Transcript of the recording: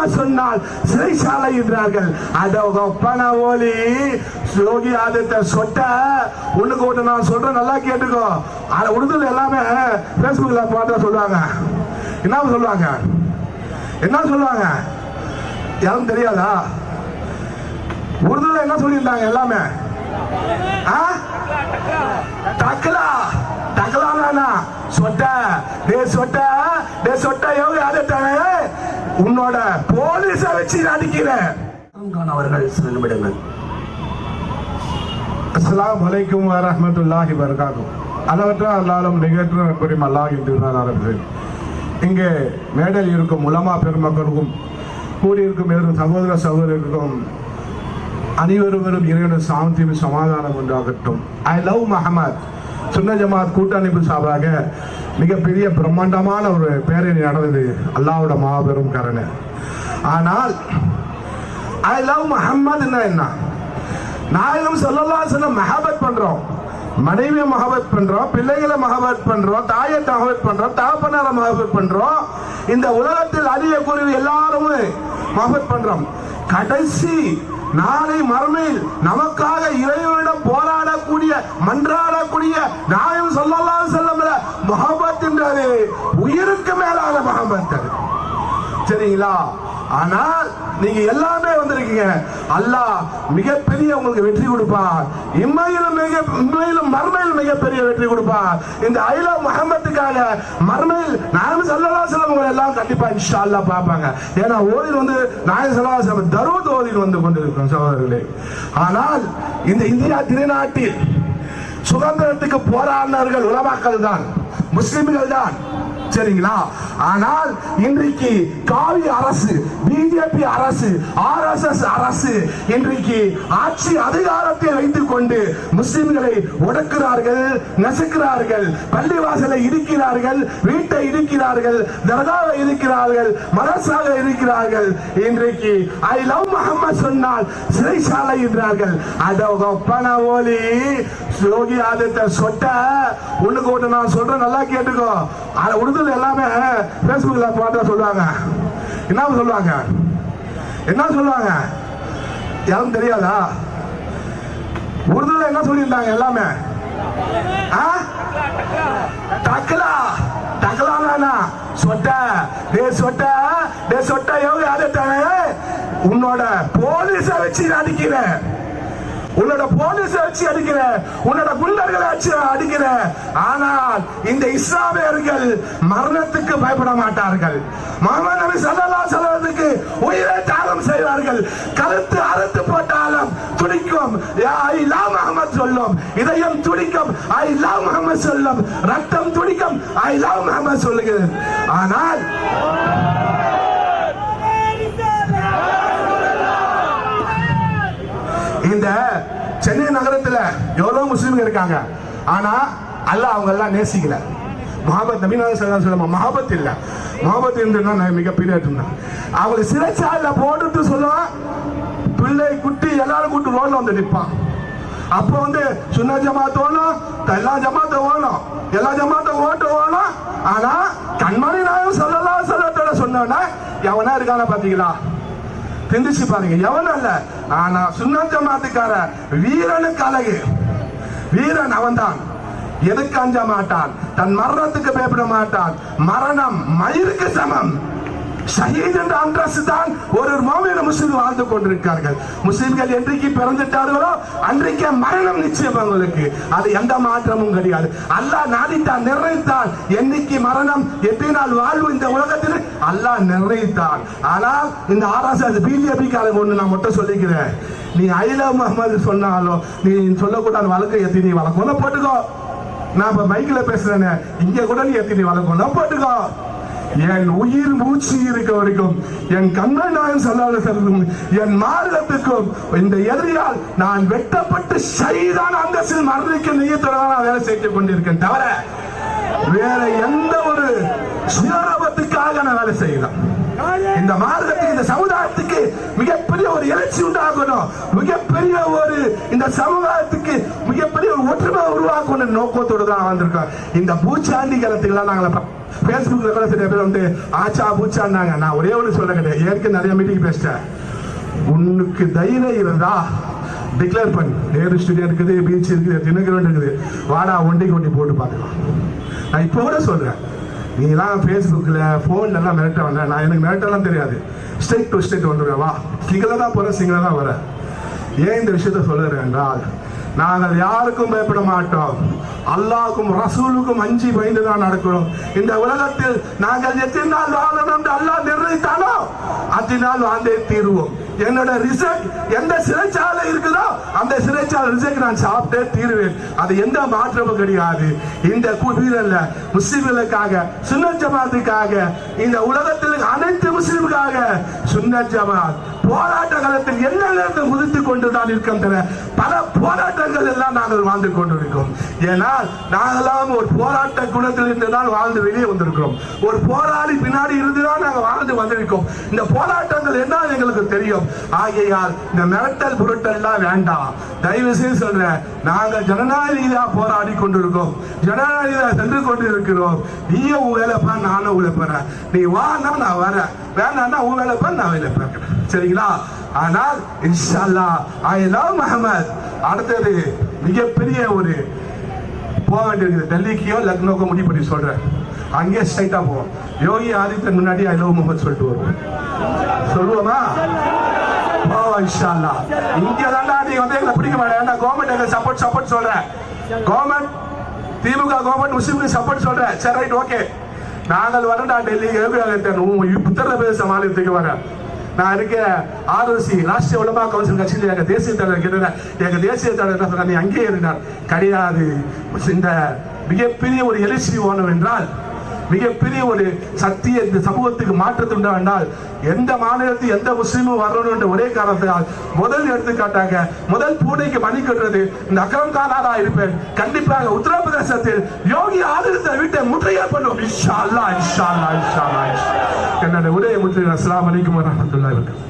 முகம்மது சொன்னால் சிறைசாலை என்றார்கள் அட ஒப்பன ஓலி. யோகி ஆதித்த சொட்ட. ஒண்ணுக்கு ஓட்டு நான் சொல்றேன் நல்லா கேட்டுக்கோ. அதை உடுதல் எல்லாமே பேஸ்புக்ல பார்த்தா சொல்லுவாங்க. என்ன சொல்லுவாங்க? என்ன சொல்லுவாங்க? யாரும் தெரியாதா? உருதுல என்ன சொல்லியிருந்தாங்க எல்லாமே? ஆ? டக்கலா டக்கலானா சொட்ட. டே சொட்ட. டே சொட்ட யோகி ஆதித்தானே உன்னோட போலீஸ வச்சு அடிக்கிறேன். அவர்கள் சில நிமிடங்கள். அஸ்ஸலாமு அலைக்கும் வரஹ்மத்துல்லாஹி வபரகாத்துஹு. அளவற்ற அல்லாலும் நிகழ்ற்ற நண்பரும் அல்லாஹ் ஆரம்பித்தேன் இங்கே மேடையில் இருக்கும் உலமா பெருமக்களுக்கும் கூடியிருக்கும் ஏறும் சகோதர சகோதரர்களுக்கும் அனைவரும் இறைவன சாந்தியும் சமாதானம் உண்டாகட்டும். ஐ லவ் மஹமத் சுன்ன ஜமாத் கூட்டமைப்பு சார்பாக மிகப்பெரிய பிரம்மாண்டமான ஒரு பேரணி நடந்தது. அல்லாவோட மாபெரும் கருணை. ஆனால் ஐ லவ் முஹம்மதுன்னா என்ன? நாயகம் சொல்லலாம் சொல்ல மஹபத் பண்றோம். மனைவியை மகபத் பண்றோம் பிள்ளைகளை மகபத் பண்றோம் தாயை மகபத் பண்றோம் தகப்பனாரை மகபத் பண்றோம். இந்த உலகத்தில் அரிய குருவி எல்லாருமே மகபத் பண்றோம். கடைசி நாளை மறுமையில் நமக்காக இறைவனிடம் போராடக்கூடிய மன்றாட நாயம் சொல்லலாம் செல்லம்ல மஹபத் என்றது உயிருக்கு மேலான மஹபத் சரிங்களா? ஆனால் நீங்க எல்லாமே வந்திருக்கீங்க. அல்லாஹ் மிகப்பெரிய உங்களுக்கு வெற்றி கொடுப்பார். இம்மையிலும் மிக இம்மையிலும் மர்மையில் மிகப்பெரிய வெற்றி கொடுப்பார். இந்த ஐலா முகமத்துக்காக மர்மையில் நாயம் சல்லா செல்லம் உங்களை எல்லாம் கண்டிப்பா இன்ஷா அல்லா பார்ப்பாங்க. ஏன்னா ஓரில் வந்து நாயம் சல்லா செல்லம் தருவத் ஓரில் வந்து கொண்டிருக்கிறோம் சகோதரர்களே. ஆனால் இந்த இந்தியா திருநாட்டில் சுதந்திரத்துக்கு போராடினர்கள் உலமாக்கள் தான் முஸ்லிம்கள் தான். சரிங்களா? ஆனால் இன்றைக்கு காவி அரசு பிஜேபி அரசு ஆர்எஸ்எஸ் அரசு இன்றைக்கு ஆட்சி அதிகாரத்தை வைத்துக் கொண்டு முஸ்லிம்களை ஒடுக்கிறார்கள் நசுக்கிறார்கள் பள்ளிவாசலை இருக்கிறார்கள் வீட்டை இருக்கிறார்கள் தர்காவை இருக்கிறார்கள் மதரசாக இருக்கிறார்கள் இன்றைக்கு ஐ லவ் முகமது சொன்னால் சிறைசாலை என்றார்கள். அட ஒப்பன ஓலி யோகி ஆதித்த சொட்ட. ஒண்ணுக்கு ஒண்ணு நான் சொல்றேன் நல்லா கேட்டுக்கோ. உடுதல் எல்லாமே. பேஸ்புக்ல போட்டா சொல்லுவாங்க. என்ன சொல்லுவாங்க? என்ன சொல்லுவாங்க? யாரும் தெரியாதா? உருதுல என்ன சொல்லியிருந்தாங்க எல்லாமே? ஆ? டக்கலா? டக்கலானா சொட்ட. டே சொட்ட. டே சொட்ட. யோகி யாரு உன்னோட போலீஸை வச்சு அடிக்கிறேன் உன்னோட போலீஸ் வச்சு அடிக்கிற உன்னோட குண்டர்களை வச்சு அடிக்கிற. ஆனால் இந்த இஸ்லாமியர்கள் மரணத்துக்கு பயப்பட மாட்டார்கள். முகமது நபி சல்லா அலைஹி உயிரை தியாகம் செய்வார்கள். கருத்து அறுத்து போட்டாலும் துடிக்கும். ஐ லவ் முகமது சொல்லும். இதயம் துடிக்கும். ஐ லவ் முகமது சொல்லும். ரத்தம் துடிக்கும். ஐ லவ் முகமது சொல்லுகிறது. ஆனால் இந்த சென்னை நகரத்துல எவ்வளவு முஸ்லீம்கள் இருக்காங்க? ஆனா அல்ல அவங்க எல்லாம் நேசிக்கல. மகாபத் நபீனாக சொல்லலாம் மகாபத் இல்ல. மகாபத் இருந்ததுன்னா மிகப்பெரிய அவங்க சிறைச்சாலையில போட்டுட்டு சொல்லுவான் பிள்ளை குட்டி எல்லாரும் கூட்டு ரோட்ல வந்து நிற்பான் அப்போ வந்து சுன்ன ஜமாத்த ஓணும் எல்லா ஜமாத்த ஓணும் எல்லா ஜமாத்த ஓட்டு ஓணும் ஆனா கண்மணி நாயம் சொல்லலாம் சொல்லத்தோட சொன்னோன்னா எவனா இருக்கான பாத்தீங்களா? சிந்திச்சு பாருங்க. எவன் அல்ல? ஆனா சுன்னத் ஜமாத்துக்கார வீரனுக்கு அழகு. வீரன் அவன்தான். எதுக்கு அஞ்ச மாட்டான்? தன் மரணத்துக்கு பயப்பட மாட்டான். மரணம் மயிருக்கு சமம். ஷஹீத் என்ற அந்தஸ்து தான் ஒரு மோமின முஸ்லீம் வாழ்ந்து கொண்டிருக்கார்கள் முஸ்லிம்கள் என்றைக்கு பிறந்துட்டார்களோ அன்றைக்கே மரணம் நிச்சயம் அவங்களுக்கு. அது எந்த மாற்றமும் கிடையாது. அல்லாஹ் நாடித்தான் நிர்ணயித்தான் என்னைக்கு மரணம் எத்தனை நாள் வாழ்வு இந்த உலகத்தில் அல்லாஹ் நிர்ணயித்தான் ஆனால் இந்த ஆர்எஸ்எஸ் பிஜேபி காரங்க ஒன்று நான் மட்டும் சொல்லிக்கிறேன். நீ ஐலா முகமது சொன்னாலும் நீ சொல்லக்கூடாது வழக்கு எத்தனை நீ வழக்கம் போட்டுக்கோ. நான் இப்ப மைக்கில் பேசுறேன்னு இங்க கூட நீ எத்தனை வழக்கம் போட்டுக்கோ. என் உயிர் மூச்சு இருக்க வரைக்கும் என் கண்ணன் நாயன் சொல்லாத செல்லும் என் மாநிலத்துக்கும் இந்த எதிரியால் நான் வெட்டப்பட்டு ஷஹீதான அந்தஸ்தில் மரணிக்க நெய்யத்தொடரான நான் வேலை செய்து கொண்டிருக்கேன் தவிர வேற எந்த ஒரு சுயரபத்துக்காக நான் வேலை செய்யலாம் இந்த மார்க்கத்துக்கு இந்த சமுதாயத்துக்கு மிகப்பெரிய ஒரு எழுச்சி உண்டாகணும். மிகப்பெரிய ஒரு இந்த சமுதாயத்துக்கு ஒற்றுமை உருவாக்கணும் நோக்கத்தோடு தான் வந்திருக்கோம். இந்த பூச்சாண்டி காலத்துக்குலாம் நாங்கள் பேஸ்புக்ல கூட சில பேர் வந்து ஆச்சா பூச்சாண்டாங்க நான் ஒரே ஒன்று சொல்ல கிடையாது ஏற்கனவே நிறைய மீட்டிங் பேசிட்டேன் உனக்கு தைரியம் இருந்தா டிக்ளேர் பண்ணு. நேரு ஸ்டுடியோ இருக்குது பீச் இருக்குது தினகரன் இருக்குது. வாடா ஒண்டி கொண்டி போட்டு பார்க்கலாம். நான் இப்போ கூட சொல்றேன். நீலாம் ஃபேஸ்புக்கில் ஃபோன்ல எல்லாம் மிரட்ட வேண்டாம் நான் எனக்கு மிரட்டெல்லாம் தெரியாது. ஸ்டேட் டு ஸ்டேட் வந்துடுவேன் வா. சிங்கிளாக தான் போகிறேன் சிங்கிளாக தான் வரேன் ஏன் இந்த விஷயத்த சொல்லுறேன் என்றால் நாங்கள் யாருக்கும் பயப்பட மாட்டோம். அல்லாவுக்கும் ரசூலுக்கும் அஞ்சி பயந்து தான் நடக்கிறோம். இந்த உலகத்தில் நாங்கள் எத்தனை நாள் வாழணும் என்று அல்லாஹ் நிர்ணயித்தானோ? அத்தினால் வாழ்ந்தே தீருவோம். என்னோட ரிசல்ட் எந்த சிறைச்சாலை இருக்குதோ அந்த சிறைச்சாலை ரிசல்ட் நான் சாப்பிட்டே தீருவேன். அது எந்த மாற்றமும் கிடையாது. இந்த குபீரல்ல முஸ்லிம்களுக்காக சுன்னத் ஜமாத்துக்காக இந்த உலகத்தில் அனைத்து முஸ்லிம்களுக்காக சுன்னத் ஜமாத். போராட்ட காலத்தில் என்ன நேரத்தில் முதித்துக் கொண்டுதான் இருக்கின்றன. பல போராட்டங்கள் எல்லாம் நாங்கள் வாழ்ந்து கொண்டிருக்கிறோம். ஏனால் நாங்களாம் ஒரு போராட்ட குணத்தில் இருந்து தான் வாழ்ந்து வெளியே வந்திருக்கிறோம். ஒரு போராளி பின்னாடி இருந்து தான் நாங்கள் வாழ்ந்து வந்திருக்கோம் இந்த போராட்டங்கள் என்ன எங்களுக்கு தெரியும்? ஆகையால் இந்த மிரட்டல் புரட்டல்லாம் வேண்டாம். தயவு செய்து சொல்றேன் நாங்கள் ஜனநாயக போராடி கொண்டிருக்கோம் ஜனநாயக சென்று கொண்டிருக்கிறோம். நீயும் உன் வேலைப்பா நானும் உங்களை போறேன் நீ வா நான் வரேன். வேணான்னா உன் வேலைப்பா நான் வேலை பார்க்கிறேன். சரிங்களா? ஆனால் இன்ஷால்லா ஐ லவ் முஹம்மத் அடுத்தது மிகப்பெரிய ஒரு போக வேண்டியிருக்குது. டெல்லிக்கோ லக்னோக்கோ முடிவு பண்ணி சொல்றேன். அங்கேயே ஸ்ட்ரைட்டா போவோம். யோகி ஆதித்யன் முன்னாடி ஐ லவ் முகமது சொல்லிட்டு வருவோம். சொல்லுவோமா? இன்ஷால்லா. இங்க தாண்டா நீ வந்து எங்களை பிடிக்க மாட்டேன். கவர்மெண்ட் எங்க சப்போர்ட் சப்போர்ட் சொல்றேன். கவர்மெண்ட் திமுக கவர்மெண்ட் முஸ்லிம்களுக்கு சப்போர்ட் சொல்றேன். சரி ரைட் ஓகே நாங்கள் வரண்டா டெல்லி. யோகி ஆதித்யன் உத்தரப்பிரதேச மாநிலத்துக்கு வரேன். நான் இருக்க ஆர்ஓசி ராஷ்டிரிய உலமா கவுன்சில் கட்சியில் எங்க தேசிய தலைவர் கேட்டேன் எங்க தேசிய தலைவர் என்ன சொன்னார், நீ அங்கேயே இருந்தார் கிடையாது. இந்த மிகப்பெரிய ஒரு எழுச்சி ஓனம் என்றால் மிகப்பெரிய ஒரு சக்தி இந்த சமூகத்துக்கு மாற்றத்தை உண்டு என்றால் எந்த மாநிலத்தில் எந்த முஸ்லீமும் வரணும் என்ற ஒரே காரணத்தால் முதல் எடுத்துக்காட்டாக முதல் பூனைக்கு மணி கட்டுறது இந்த அக்ரம் இருப்பேன். கண்டிப்பாக உத்தரப்பிரதேசத்தில் யோகி ஆதித்த வீட்டை முற்றுகை பண்ணும். இன்ஷா அல்லா இன்ஷா அல்லா இன்ஷா அல்லா என்னோட உரையை முற்றுகை அஸ்லாம் வலைக்கும் வரமத்துல்லா இருக்கு